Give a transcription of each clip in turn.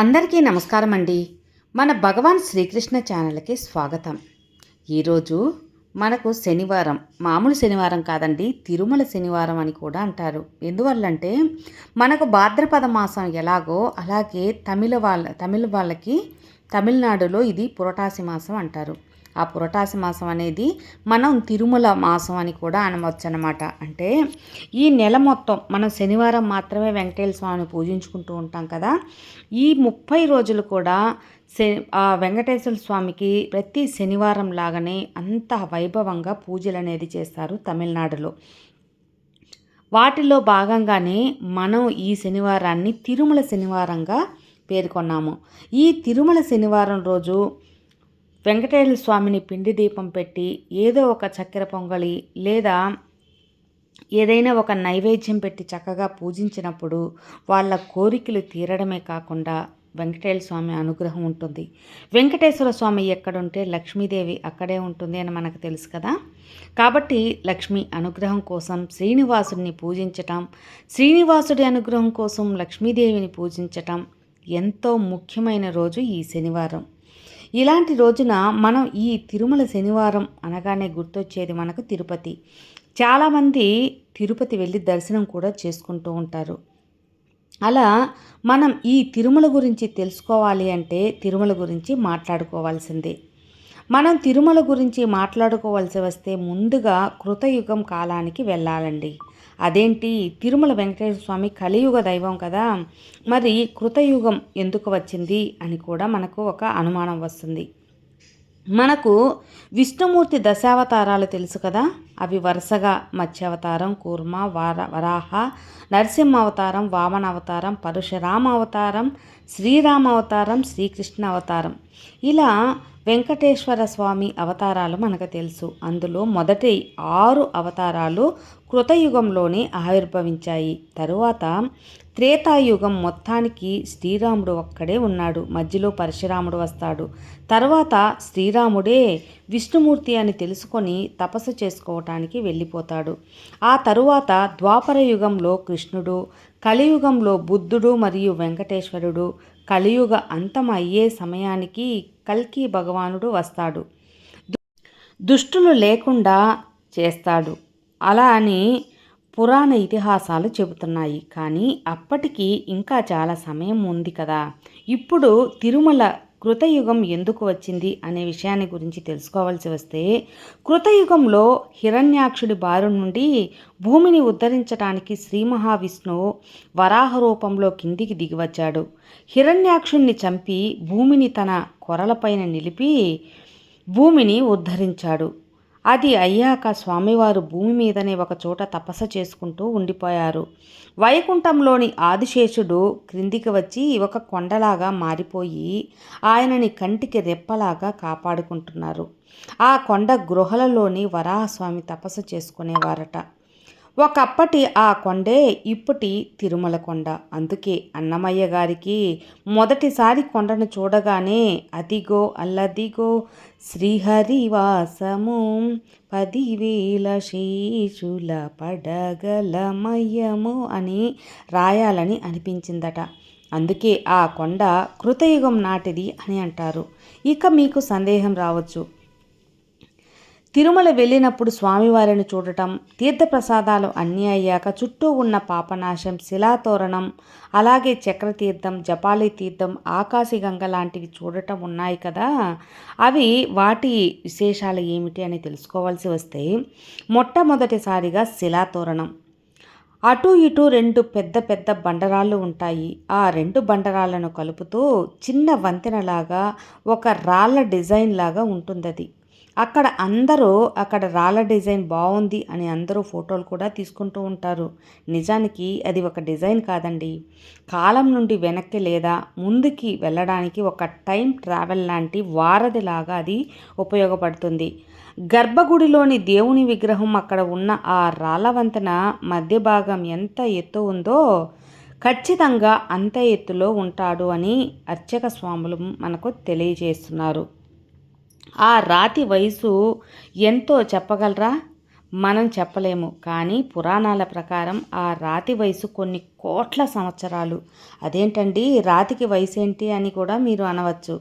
అందరికీ నమస్కారం అండి మన భగవాన్ శ్రీకృష్ణ ఛానల్కి స్వాగతం. ఈరోజు మనకు శనివారం మామూలు శనివారం కాదండి తిరుమల శనివారం అని కూడా అంటారు. ఎందువల్లంటే మనకు భాద్రపద మాసం ఎలాగో అలాగే తమిళ వాళ్ళ తమిళ వాళ్ళకి తమిళనాడులో ఇది పురటాసి మాసం అంటారు. ఆ పురటాసి మాసం అనేది మనం తిరుమల మాసం అని కూడా అనవచ్చు అనమాట అంటే ఈ నెల మొత్తం మనం శనివారం మాత్రమే వెంకటేశ్వర స్వామిని పూజించుకుంటూ ఉంటాం కదా. ఈ ముప్పై రోజులు కూడా శ ఆ వెంకటేశ్వర స్వామికి ప్రతి శనివారం లాగానే అంత వైభవంగా పూజలు అనేది చేస్తారు తమిళనాడులో. వాటిలో భాగంగానే మనం ఈ శనివారాన్ని తిరుమల శనివారంగా పేర్కొన్నాము. ఈ తిరుమల శనివారం రోజు వెంకటేశ్వర స్వామిని పిండి దీపం పెట్టి ఏదో ఒక చక్కెర పొంగలి లేదా ఏదైనా ఒక నైవేద్యం పెట్టి చక్కగా పూజించినప్పుడు వాళ్ళ కోరికలు తీరడమే కాకుండా వెంకటేశ్వర స్వామి అనుగ్రహం ఉంటుంది. వెంకటేశ్వర స్వామి ఎక్కడుంటే లక్ష్మీదేవి అక్కడే ఉంటుంది అని మనకు తెలుసు కదా. కాబట్టి లక్ష్మి అనుగ్రహం కోసం శ్రీనివాసుడిని పూజించటం శ్రీనివాసుడి అనుగ్రహం కోసం లక్ష్మీదేవిని పూజించటం ఎంతో ముఖ్యమైన రోజు ఈ శనివారం. ఇలాంటి రోజున మనం ఈ తిరుమల శనివారం అనగానే గుర్తొచ్చేది మనకు తిరుపతి. చాలామంది తిరుపతి వెళ్ళి దర్శనం కూడా చేసుకుంటూ ఉంటారు. అలా మనం ఈ తిరుమల గురించి తెలుసుకోవాలి అంటే తిరుమల గురించి మాట్లాడుకోవాల్సిందే. మనం తిరుమల గురించి మాట్లాడుకోవాల్సి వస్తే ముందుగా కృతయుగం కాలానికి వెళ్ళాలండి. అదేంటి? తిరుమల వెంకటేశ్వర స్వామి కలియుగ దైవం కదా. మరి కృతయుగం ఎందుకు వచ్చింది అని కూడా మనకు ఒక అనుమానం వస్తుంది. మనకు విష్ణుమూర్తి దశావతారాలు తెలుసు కదా? అవి వరుసగా మత్స్యావతారం కూర్మ వార వరాహ నరసింహ అవతారం వామన అవతారం పరశురామ అవతారం శ్రీరామ అవతారం శ్రీకృష్ణ అవతారం ఇలా వెంకటేశ్వర స్వామి అవతారాలు మనకు తెలుసు. అందులో మొదటి ఆరు అవతారాలు కృతయుగంలోనే ఆవిర్భవించాయి. తరువాత త్రేతాయుగం మొత్తానికి శ్రీరాముడు ఒక్కడే ఉన్నాడు. మధ్యలో పరశురాముడు వస్తాడు. తర్వాత శ్రీరాముడే విష్ణుమూర్తి అని తెలుసుకొని తపస్సు చేసుకోవటానికి వెళ్ళిపోతాడు. ఆ తరువాత ద్వాపర యుగంలో కృష్ణుడు కలియుగంలో బుద్ధుడు మరియు వెంకటేశ్వరుడు కలియుగ అంతం అయ్యే సమయానికి కల్కి భగవానుడు వస్తాడు. దుష్టులు లేకుండా చేస్తాడు. అలా అని పురాణ ఇతిహాసాలు చెబుతున్నాయి. కానీ అప్పటికి ఇంకా చాలా సమయం ఉంది కదా. ఇప్పుడు తిరుమల కృతయుగం ఎందుకు వచ్చింది అనే విషయాన్ని గురించి తెలుసుకోవాల్సి వస్తే కృతయుగంలో హిరణ్యాక్షుడి బారు నుండి భూమిని ఉద్ధరించడానికి శ్రీ మహావిష్ణువు వరాహ రూపంలో కిందికి దిగివచ్చాడు. హిరణ్యాక్షుణ్ణి చంపి భూమిని తన కొరలపైన నిలిపి భూమిని ఉద్ధరించాడు. అది అయ్యాక స్వామివారు భూమి మీదనే ఒక చోట తపస్సు చేసుకుంటూ ఉండిపోయారు. వైకుంఠంలోని ఆదిశేషుడు క్రిందికి వచ్చి ఒక కొండలాగా మారిపోయి ఆయనని కంటికి రెప్పలాగా కాపాడుకుంటున్నారు. ఆ కొండ గృహలలోని వరాహస్వామి తపస్సు చేసుకునేవారట. ఒకప్పటి ఆ కొండే ఇప్పటి తిరుమల కొండ. అందుకే అన్నమయ్య గారికి మొదటిసారి కొండను చూడగానే అదిగో అల్లదిగో శ్రీహరివాసము పదివేల శేషుల పడగలమయము అని రాయాలని అనిపించిందట. అందుకే ఆ కొండ కృతయుగం నాటిది అని అంటారు. ఇక మీకు సందేహం రావచ్చు. తిరుమల వెళ్ళినప్పుడు స్వామివారిని చూడటం తీర్థప్రసాదాలు అన్నీ అయ్యాక చుట్టూ ఉన్న పాపనాశం శిలాతోరణం అలాగే చక్రతీర్థం జపాలి తీర్థం ఆకాశగంగ లాంటివి చూడటం ఉన్నాయి కదా. అవి వాటి విశేషాలు ఏమిటి అని తెలుసుకోవాల్సి వస్తే మొట్టమొదటిసారిగా శిలాతోరణం. అటు ఇటు రెండు పెద్ద పెద్ద బండరాళ్ళు ఉంటాయి. ఆ రెండు బండరాళ్ళను కలుపుతూ చిన్న వంతెనలాగా ఒక రాళ్ళ డిజైన్ లాగా ఉంటుంది అది అక్కడ అందరూ అక్కడ రాళ్ళ డిజైన్ బాగుంది అని అందరూ ఫోటోలు కూడా తీసుకుంటూ ఉంటారు. నిజానికి అది ఒక డిజైన్ కాదండి. కాలం నుండి వెనక్కి లేదా ముందుకి వెళ్ళడానికి ఒక టైం ట్రావెల్ లాంటి వారధిలాగా అది ఉపయోగపడుతుంది. గర్భగుడిలోని దేవుని విగ్రహం అక్కడ ఉన్న ఆ రాళ్ళ వంతెన మధ్య భాగం ఎంత ఎత్తు ఉందో ఖచ్చితంగా అంత ఎత్తులో ఉంటాడు అని అర్చక స్వాములు మనకు తెలియజేస్తున్నారు. ఆ రాతి వయసు ఎంతో చెప్పగలరా? మనం చెప్పలేము. కానీ పురాణాల ప్రకారం ఆ రాతి వయసు కొన్ని కోట్ల సంవత్సరాలు. అదేంటండి? రాతికి వయసు ఏంటి అని కూడా మీరు అనవచ్చు.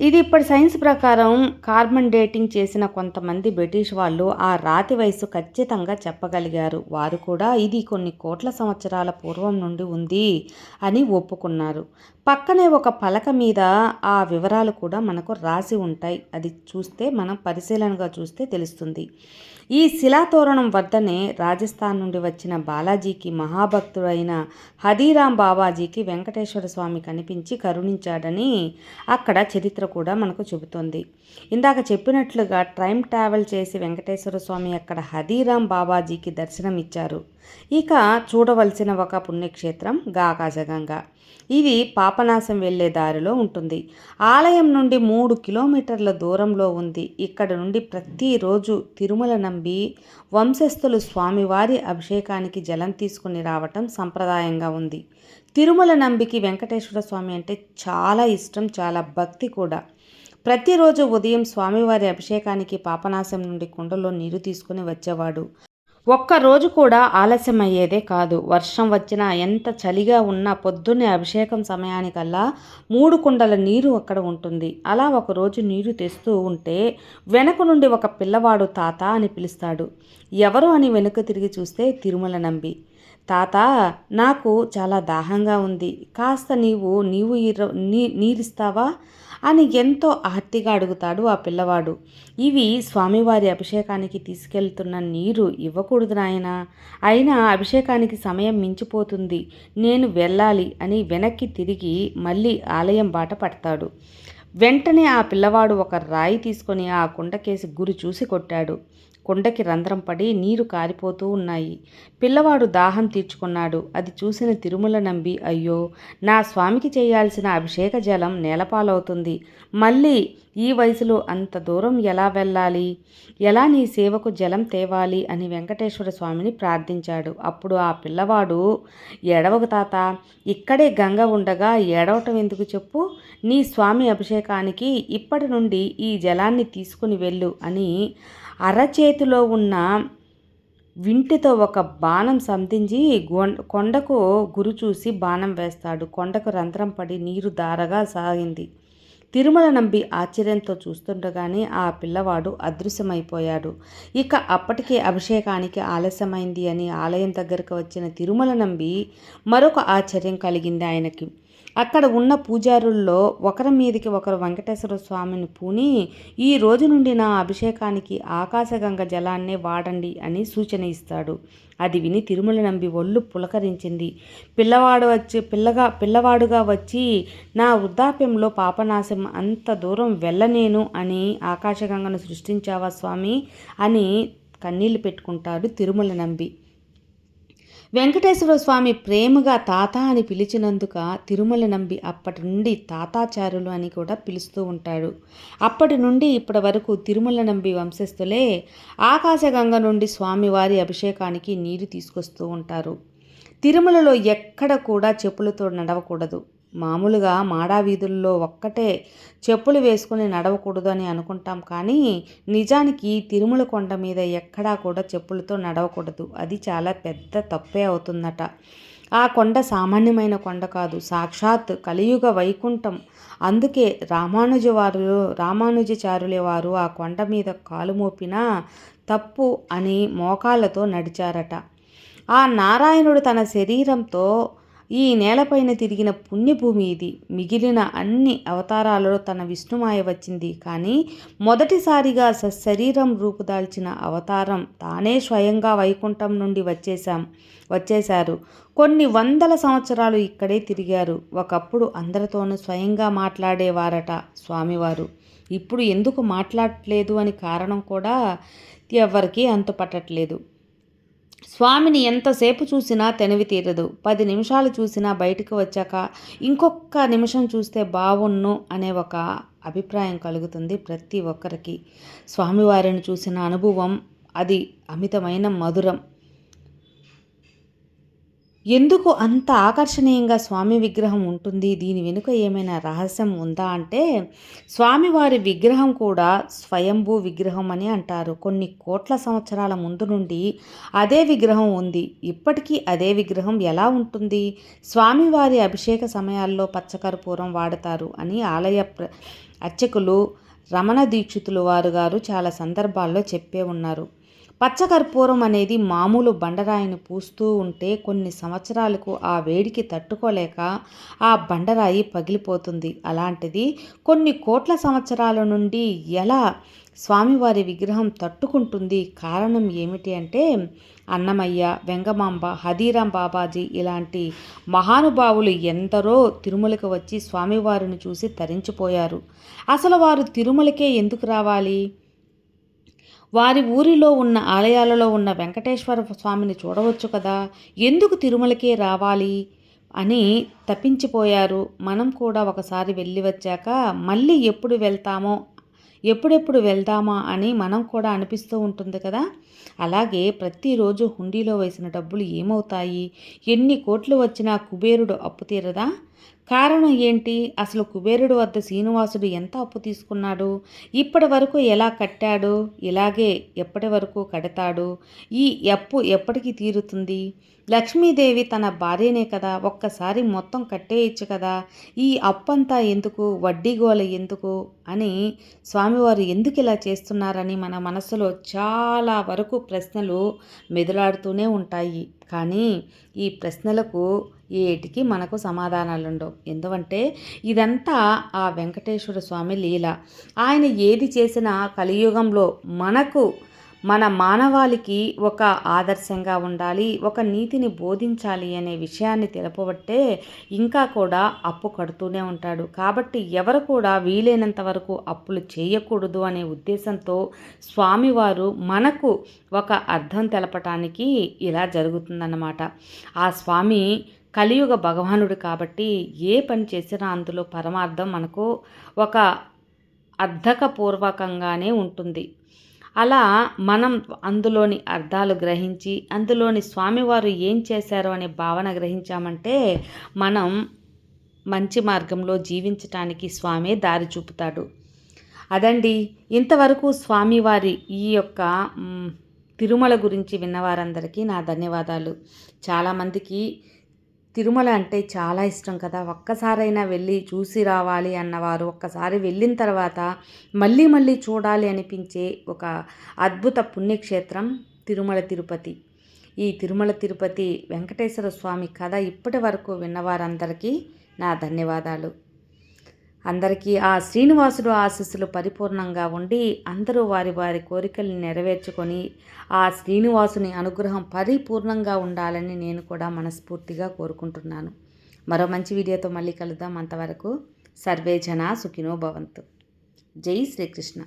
ఇది ఇప్పటి సైన్స్ ప్రకారం కార్బన్ డేటింగ్ చేసిన కొంతమంది బ్రిటిష్ వాళ్ళు ఆ రాతి వయసు ఖచ్చితంగా చెప్పగలిగారు. వారు కూడా ఇది కొన్ని కోట్ల సంవత్సరాల పూర్వం నుండి ఉంది అని ఒప్పుకున్నారు. పక్కనే ఒక పలక మీద ఆ వివరాలు కూడా మనకు రాసి ఉంటాయి. అది చూస్తే మనం పరిశీలనగా చూస్తే తెలుస్తుంది. ఈ శిలాతోరణం వద్దనే రాజస్థాన్ నుండి వచ్చిన బాలాజీకి మహాభక్తుడైన హదీరాం బాబాజీకి వెంకటేశ్వర స్వామి కనిపించి కరుణించాడని అక్కడ చరిత్ర కూడా మనకు చెబుతోంది. ఇందాక చెప్పినట్లుగా ట్రైమ్ ట్రావెల్ చేసి వెంకటేశ్వర స్వామి అక్కడ హదీరాం బాబాజీకి దర్శనం ఇచ్చారు ఇక చూడవలసిన ఒక పుణ్యక్షేత్రం గాకాశగంగ ఇది పాపనాశం వెళ్ళే దారిలో ఉంటుంది. ఆలయం నుండి మూడు కిలోమీటర్ల దూరంలో ఉంది. ఇక్కడ నుండి ప్రతిరోజు తిరుమల నంబి వంశస్థులు స్వామివారి అభిషేకానికి జలం తీసుకుని రావటం సంప్రదాయంగా ఉంది. తిరుమల నంబికి వెంకటేశ్వర స్వామి అంటే చాలా ఇష్టం చాలా భక్తి కూడా. ప్రతిరోజు ఉదయం స్వామివారి అభిషేకానికి పాపనాశం నుండి కుండలో నీరు తీసుకుని వచ్చేవాడు. ఒక్కరోజు కూడా ఆలస్యం అయ్యేదే కాదు. వర్షం వచ్చినా ఎంత చలిగా ఉన్నా పొద్దున్నే అభిషేకం సమయానికల్లా మూడు కుండల నీరు అక్కడ ఉంటుంది. అలా ఒకరోజు నీరు తెస్తూ ఉంటే వెనక నుండి ఒక పిల్లవాడు తాత అని పిలుస్తాడు. ఎవరు అని వెనుక తిరిగి చూస్తే తిరుమల నంబి. తాత నాకు చాలా దాహంగా ఉంది. కాస్త నీవు నీవు నీ నీరిస్తావా? అని ఎంతో ఆర్తిగా అడుగుతాడు ఆ పిల్లవాడు. ఇవి స్వామివారి అభిషేకానికి తీసుకెళ్తున్న నీరు ఇవ్వకూడదు నాయన. అయినా అభిషేకానికి సమయం మించిపోతుంది. నేను వెళ్ళాలి అని వెనక్కి తిరిగి మళ్ళీ ఆలయం బాట పడతాడు. వెంటనే ఆ పిల్లవాడు ఒక రాయి తీసుకొని ఆ కుండకేసి గురి చూసి కొట్టాడు. కుండకి రంధ్రం పడి నీరు కారిపోతూ ఉన్నాయి. పిల్లవాడు దాహం తీర్చుకున్నాడు. అది చూసిన తిరుమల నంబి అయ్యో! నా స్వామికి చేయాల్సిన అభిషేక జలం నేలపాలవుతుంది. మళ్ళీ ఈ వయసులో అంత దూరం ఎలా వెళ్ళాలి? ఎలా నీ సేవకు జలం తేవాలి? అని వెంకటేశ్వర స్వామిని ప్రార్థించాడు. అప్పుడు ఆ పిల్లవాడు ఎడవకు తాత ఇక్కడే గంగ ఉండగా ఏడవటం ఎందుకు చెప్పు? నీ స్వామి అభిషేకానికి ఇప్పటి నుండి ఈ జలాన్ని తీసుకుని వెళ్ళు అని అరచేతిలో ఉన్న వింటితో ఒక బాణం సంధించి కొండకు గురు చూసి బాణం వేస్తాడు. కొండకు రంధ్రం పడి నీరు దారగా సాగింది. తిరుమల నంబి ఆశ్చర్యంతో చూస్తుండగానే ఆ పిల్లవాడు అదృశ్యమైపోయాడు. ఇక అప్పటికే అభిషేకానికి ఆలస్యమైంది అని ఆలయం దగ్గరకు వచ్చిన తిరుమల నంబి మరొక ఆశ్చర్యం కలిగింది ఆయనకి. అక్కడ ఉన్న పూజారుల్లో ఒకరి మీదకి ఒకరు వెంకటేశ్వర స్వామిని పూని ఈ రోజు నుండి నా అభిషేకానికి ఆకాశగంగ జలాన్నే వాడండి అని సూచన ఇస్తాడు. అది విని తిరుమల నంబి ఒళ్ళు పులకరించింది. పిల్లవాడు వచ్చి పిల్లగా పిల్లవాడుగా వచ్చి నా వృద్ధాప్యంలో పాపనాశం అంత దూరం వెళ్ళనేను అని ఆకాశగంగను సృష్టించావా స్వామి అని కన్నీళ్ళు పెట్టుకుంటాడు తిరుమల నంబి. వెంకటేశ్వర స్వామి ప్రేమగా తాత అని పిలిచినందుక తిరుమల నంబి అప్పటి నుండి తాతాచారులు అని కూడా పిలుస్తూ ఉంటాడు. అప్పటి నుండి ఇప్పటి వరకు తిరుమల నంబి వంశస్థులే ఆకాశగంగ నుండి స్వామివారి అభిషేకానికి నీరు తీసుకొస్తూ ఉంటారు. తిరుమలలో ఎక్కడ కూడా చెప్పులతో నడవకూడదు. మామూలుగా మాడా వీధుల్లో ఒక్కటే చెప్పులు వేసుకుని నడవకూడదు అని అనుకుంటాం కానీ నిజానికి తిరుమల కొండ మీద ఎక్కడా కూడా చెప్పులతో నడవకూడదు. అది చాలా పెద్ద తప్పే అవుతుందట. ఆ కొండ సామాన్యమైన కొండ కాదు సాక్షాత్ కలియుగ వైకుంఠం. అందుకే రామానుజ వారు వారు ఆ కొండ మీద కాలు మోపినా తప్పు అని మోకాళ్ళతో నడిచారట. ఆ నారాయణుడు తన శరీరంతో ఈ నేలపైన తిరిగిన పుణ్యభూమి ఇది. మిగిలిన అన్ని అవతారాలలో తన విష్ణుమాయ వచ్చింది. కానీ మొదటిసారిగా సశరీరం రూపుదాల్చిన అవతారం తానే స్వయంగా వైకుంఠం నుండి వచ్చేశాం వచ్చేశారు. కొన్ని వందల సంవత్సరాలు ఇక్కడే తిరిగారు. ఒకప్పుడు అందరితోనూ స్వయంగా మాట్లాడేవారట స్వామివారు. ఇప్పుడు ఎందుకు మాట్లాడట్లేదు అని కారణం కూడా ఎవరికీ అంతుపట్టట్లేదు. స్వామిని ఎంతసేపు చూసినా తెనివి తీరదు. పది నిమిషాలు చూసినా బయటకు వచ్చాక ఇంకొక నిమిషం చూస్తే బాగున్ను అనే ఒక అభిప్రాయం కలుగుతుంది ప్రతి ఒక్కరికి. స్వామివారిని చూసిన అనుభవం అది అమితమైన మధురం. ఎందుకు అంత ఆకర్షణీయంగా స్వామి విగ్రహం ఉంటుంది? దీని వెనుక ఏమైనా రహస్యం ఉందా అంటే స్వామివారి విగ్రహం కూడా స్వయంభూ విగ్రహం అని అంటారు. కొన్ని కోట్ల సంవత్సరాల ముందు నుండి అదే విగ్రహం ఉంది. ఇప్పటికీ అదే విగ్రహం ఎలా ఉంటుంది? స్వామివారి అభిషేక సమయాల్లో పచ్చకర్పూరం వాడతారు అని ఆలయ అర్చకులు రమణ దీక్షితులు వారు గారు చాలా సందర్భాల్లో చెప్పే ఉన్నారు. పచ్చకర్పూరం అనేది మామూలు బండరాయిని పూస్తూ ఉంటే కొన్ని సంవత్సరాలకు ఆ వేడికి తట్టుకోలేక ఆ బండరాయి పగిలిపోతుంది. అలాంటిది కొన్ని కోట్ల సంవత్సరాల నుండి ఎలా స్వామివారి విగ్రహం తట్టుకుంటుంది? కారణం ఏమిటి అంటే అన్నమయ్య వెంగమాంబ హదీరాం బాబాజీ ఇలాంటి మహానుభావులు ఎందరో తిరుమలకు వచ్చి స్వామివారిని చూసి తరించిపోయారు. అసలు వారు తిరుమలకే ఎందుకు రావాలి? వారి ఊరిలో ఉన్న ఆలయాలలో ఉన్న వెంకటేశ్వర స్వామిని చూడవచ్చు కదా. ఎందుకు తిరుమలకే రావాలి? అని తప్పించిపోయారు మనం కూడా ఒకసారి వెళ్ళి వచ్చాక మళ్ళీ ఎప్పుడు వెళ్తామో ఎప్పుడెప్పుడు వెళ్దామా అని మనం కూడా అనిపిస్తూ ఉంటుంది కదా. అలాగే ప్రతిరోజు హుండీలో వేసిన డబ్బులు ఏమవుతాయి? ఎన్ని కోట్లు వచ్చినా కుబేరుడు అప్పు తీరదా? కారణం ఏంటి? అసలు కుబేరుడు వద్ద శ్రీనివాసుడు ఎంత అప్పు తీసుకున్నాడు? ఇప్పటి వరకు ఎలా కట్టాడు? ఇలాగే ఎప్పటి వరకు కడతాడు? ఈ అప్పు ఎప్పటికి తీరుతుంది? లక్ష్మీదేవి తన భార్యనే కదా? ఒక్కసారి మొత్తం కట్టేయచ్చు కదా? ఈ అప్పంతా ఎందుకు? వడ్డీ గోల ఎందుకు? అని స్వామివారు ఎందుకు ఇలా చేస్తున్నారని మన మనసులో చాలా వరకు ప్రశ్నలు మెదులాడుతూనే ఉంటాయి. కానీ ఈ ప్రశ్నలకు ఏటికి మనకు సమాధానాలు ఉండవు ఎందుకంటే ఇదంతా ఆ వెంకటేశ్వర స్వామి లీల. ఆయన ఏది చేసినా కలియుగంలో మనకు మన మానవాళికి ఒక ఆదర్శంగా ఉండాలి ఒక నీతిని బోధించాలి అనే విషయాన్ని తెలపబట్టే ఇంకా కూడా అప్పు కడుతూనే ఉంటాడు. కాబట్టి ఎవరు కూడా వీలైనంత వరకు అప్పులు చేయకూడదు అనే ఉద్దేశంతో స్వామివారు మనకు ఒక అర్థం తెలపటానికి ఇలా జరుగుతుందన్నమాట. ఆ స్వామి కలియుగ భగవానుడు కాబట్టి ఏ పని చేసినా అందులో పరమార్థం మనకు ఒక అర్థకపూర్వకంగానే ఉంటుంది. అలా మనం అందులోని అర్థాలు గ్రహించి అందులోని స్వామివారు ఏం చేశారో అనే భావన గ్రహించామంటే మనం మంచి మార్గంలో జీవించటానికి స్వామే దారి చూపుతాడు. అదండి. ఇంతవరకు స్వామివారి ఈ యొక్క తిరుమల గురించి విన్నవారందరికీ నా ధన్యవాదాలు. చాలామందికి తిరుమల అంటే చాలా ఇష్టం కదా. ఒక్కసారైనా వెళ్ళి చూసి రావాలి అన్నవారు ఒక్కసారి వెళ్ళిన తర్వాత మళ్ళీ మళ్ళీ చూడాలి అనిపించే ఒక అద్భుత పుణ్యక్షేత్రం తిరుమల తిరుపతి. ఈ తిరుమల తిరుపతి వెంకటేశ్వర స్వామి కథ ఇప్పటి వరకు విన్నవారందరికీ నా ధన్యవాదాలు. అందరికీ ఆ శ్రీనివాసుడు ఆశీస్సులు పరిపూర్ణంగా ఉండి అందరూ వారి వారి కోరికల్ని నెరవేర్చుకొని ఆ శ్రీనివాసుని అనుగ్రహం పరిపూర్ణంగా ఉండాలని నేను కూడా మనస్ఫూర్తిగా కోరుకుంటున్నాను. మరో మంచి వీడియోతో మళ్ళీ కలుద్దాం. అంతవరకు సర్వే జన సుఖినో భవంతు. జై శ్రీకృష్ణ.